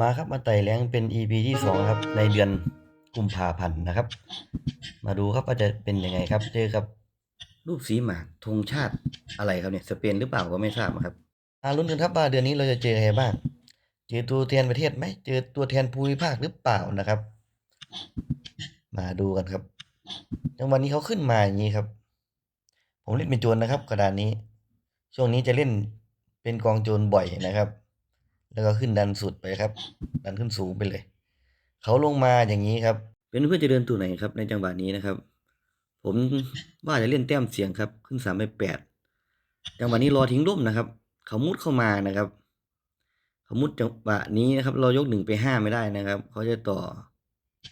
มาครับมาไต่แรงเป็น EP ที่สองครับในเดือนกุมภาพันธ์นะครับ มาดูครับว่าจะเป็นยังไงครับ เจอกับรูปสีหมากธงชาติอะไรครับเนี่ยสเปนหรือเปล่าก็ไม่ทราบครับมาลุ้นกันครับว่าเดือนนี้เราจะเจอใครบ้างเจอตัวแทนประเทศไหมเจอตัวแทนภูมิภาคหรือเปล่านะครับ มาดูกันครับจังหวะนี้เขาขึ้นมาอย่างนี้ครับ ผมเล่นเป็นโจรนะครับกระดานนี้ ช่วงนี้จะเล่นเป็นกองโจรบ่อยนะครับ แล้วก็ขึ้นดันสุดไปครับ ดันขึ้นสูงไปเลย เขาลงมาอย่างนี้ครับ เป็นเพื่อนจะเดินตัวไหนครับ ในจังหวะนี้นะครับ ผมว่าจะเล่นแต้มเสียงครับ ขึ้นสามไปแปดจังหวะนี้รอทิ้งร่มนะครับ เขามุดเข้ามานะครับเขามุดจังหวะนี้นะครับ เรายกหนึ่งไปห้าไม่ได้นะครับ เขาจะต่อ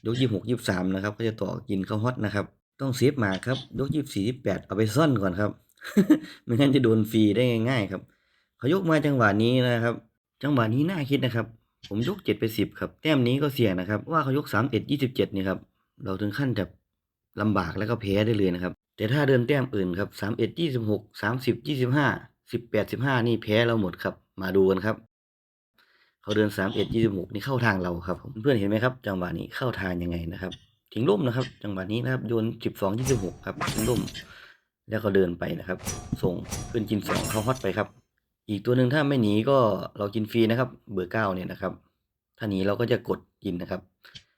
ยกยี่หกยี่สามนะครับเขาจะต่อกินข้าวฮอตนะครับ ต้องเซฟหมาครับยกยี่สี่ยี่แปดเอาไปซ่อนก่อนครับไม่งั้นจะโดนฟรีได้ง่าย ๆ ครับ เขายกมาจังหวะนี้นะครับ จังหวะนี้น่าคิดนะครับ ผมยกเจ็ดไปสิบครับ แต้มนี้ก็เสี่ยงนะครับ ว่าเขายกสามเอ็ดยี่สิบเจ็ดนี่ครับ เราถึงขั้นจะลำบากแล้วก็แพ้ได้เลยนะครับ แต่ถ้าเดินแต้มอื่นครับสามเอ็ดยี่สิบหกสามสิบยี่สิบห้าสิบแปดสิบห้านี่แพ้เราหมดครับ มาดูกันครับเขาเดินสามเอ็ดยี่สิบหกนี่เข้าทางเราครับเพื่อนเห็นไหมครับ จังหวะนี้เข้าทางยังไงนะครับทิ้งร่มนะครับ จังหวะนี้นะครับโยนสิบสองยี่สิบหกครับทิ้งร่มแล้วก็เดินไปนะครับ ส่งขึ้นกินสองเข้าฮอตไปครับ อีกตัวหนึ่งถ้าไม่หนีก็เรากินฟรีนะครับ เบอร์เก้าเนี่ยนะครับ ถ้าหนีเราก็จะกดกินนะครับ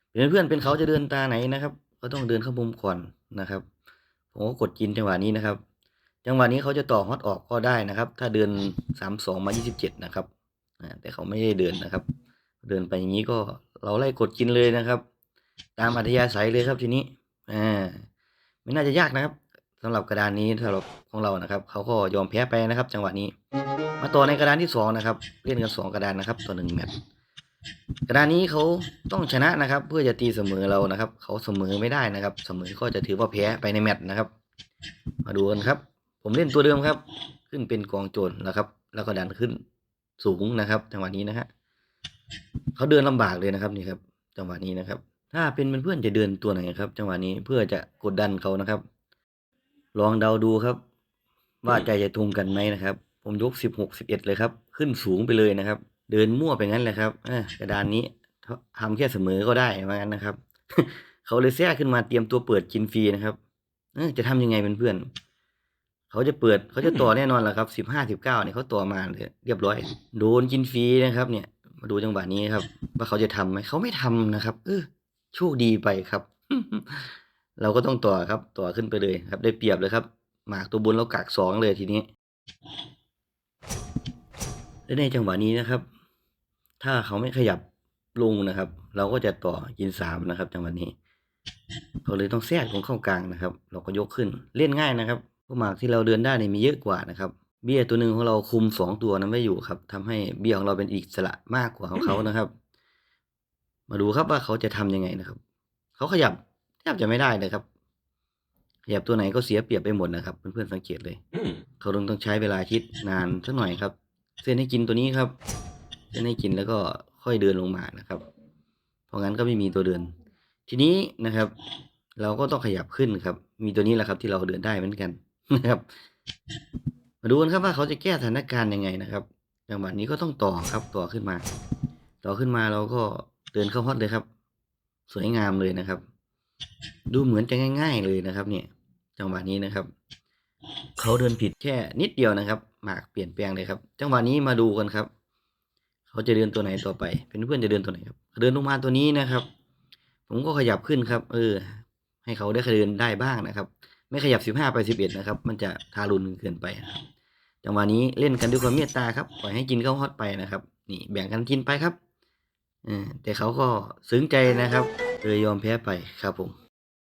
เป็นเพื่อนเป็นเขาจะเดินตาไหนนะครับ ก็ต้องเดินเข้ามุมก่อนนะครับผมก็กดกินจังหวะนี้นะครับ จังหวะนี้เขาจะต่อฮอตออกก็ได้นะครับ ถ้าเดินสามสองมายี่สิบเจ็ดนะครับแต่เขาไม่ได้เดินนะครับ เดินไปอย่างนี้ก็เราไล่กดกินเลยนะครับ ตามอัธยาศัยเลยครับทีนี้อ่าไม่น่าจะยากนะครับ สำหรับกระดานนี้สำหรับของเรานะครับ เขาก็ยอมแพ้ไปนะครับ จังหวะนี้ มาต่อในกระดานที่สองนะครับเล่นกันสองกระดานนะครับ ต่อหนึ่งแมตช์กระดานนี้เขาต้องชนะนะครับ เพื่อจะตีเสมอเรานะครับ เขาเสมอไม่ได้นะครับ เสมอก็จะถือว่าแพ้ไปในแมตช์นะครับ มาดูกันครับ ผมเล่นตัวเดิมครับ ขึ้นเป็นกองโจรนะครับ แล้วก็ดันขึ้นสูงนะครับ จังหวะนี้นะฮะเขาเดินลำบากเลยนะครับนี่ครับ จังหวะนี้นะครับ ถ้าเป็นเพื่อนๆจะเดินตัวไหนครับ จังหวะนี้เพื่อจะกดดันเขานะครับ ลองเดาดูครับ ว่าใจจะตรงกันไหมนะครับ ผมยกสิบหกสิบเอ็ดเลยครับ ขึ้นสูงไปเลยนะครับ เดินมั่วไปงั้นแหละครับเอ้อกระดานนี้ทำแค่เสมอก็ได้ว่างั้นนะครับ เขาเลยแทรกขึ้นมาเตรียมตัวเปิดกินฟรีนะครับเอ้อจะทำยังไงเป็นเพื่อนๆเขาจะเปิดเขาจะต่อแน่นอนแหละครับสิบห้าสิบเก้าเนี่ยเขาต่อมาเลยเรียบร้อย โดนกินฟรีนะครับ เนี่ย มาดูจังหวะนี้ครับ ว่าเขาจะทำไหมเขาไม่ทำนะครับ เออโชคดีไปครับ เราก็ต้องต่อครับต่อขึ้นไปเลยครับ ได้เปรียบเลยครับ หมากตัวบนเรากักสองเลยทีนี้และในจังหวะนี้นะครับ ถ้าเขาไม่ขยับลงนะครับ เราก็จะต่อกินสามนะครับ จังหวะนี้เขาเลยต้องแทรกลงเข้ากลางนะครับ เราก็ยกขึ้นเล่นง่ายนะครับพวกหมากที่เราเดินได้เนี่ยมีเยอะกว่านะครับเบี้ยตัวหนึ่งของเราคุมสองตัวนั้นไม่อยู่ครับทำให้เบี้ยของเราเป็นอิสระมากกว่าของเขานะครับ มาดูครับว่าเขาจะทำยังไงนะครับ เขาขยับ บจะไม่ได้เลยครับขยับตัวไหนก็เสียเปรียบไปหมดนะครับเพื่อนๆสังเกตเลยเขาต้องต้องใช้เวลาคิดนานสักหน่อยครับ เส้นให้กินตัวนี้ครับเส้นให้กินแล้วก็ค่อยเดินลงมานะครับ เพราะงั้นก็ไม่มีตัวเดิน ทีนี้นะครับ เราก็ต้องขยับขึ้นครับ มีตัวนี้แหละครับ ที่เราเดินได้เหมือนกันนะครับ มาดูกันครับว่าเขาจะแก้สถานการณ์ยังไงนะครับจังหวะนี้ก็ต้องต่อครับต่อขึ้นมา ต่อขึ้นมาเราก็เดินเข้าฮอตเลยครับ สวยงามเลยนะครับ ดูเหมือนจะง่าย ๆเลยนะครับ เนี่ยจังหวะนี้นะครับเขาเดินผิดแค่นิดเดียวนะครับ หมากเปลี่ยนแปลงเลยครับ จังหวะนี้มาดูกันครับเขาจะเดินตัวไหนต่อไป เป็นเพื่อนจะเดินตัวไหนครับ เดินลงมาตัวนี้นะครับ ผมก็ขยับขึ้นครับ เออ ให้เขาได้เดินได้บ้างนะครับ ไม่ขยับสิบห้าไปสิบเอ็ดนะครับ มันจะทารุณเกินไปนะครับจังหวะนี้เล่นกันด้วยความเมตตาครับปล่อยให้กินข้าวฮอตไปนะครับ นี่แบ่งกันกินไปครับ แต่เขาก็ซึ้งใจนะครับเลยยอมแพ้ไปครับผม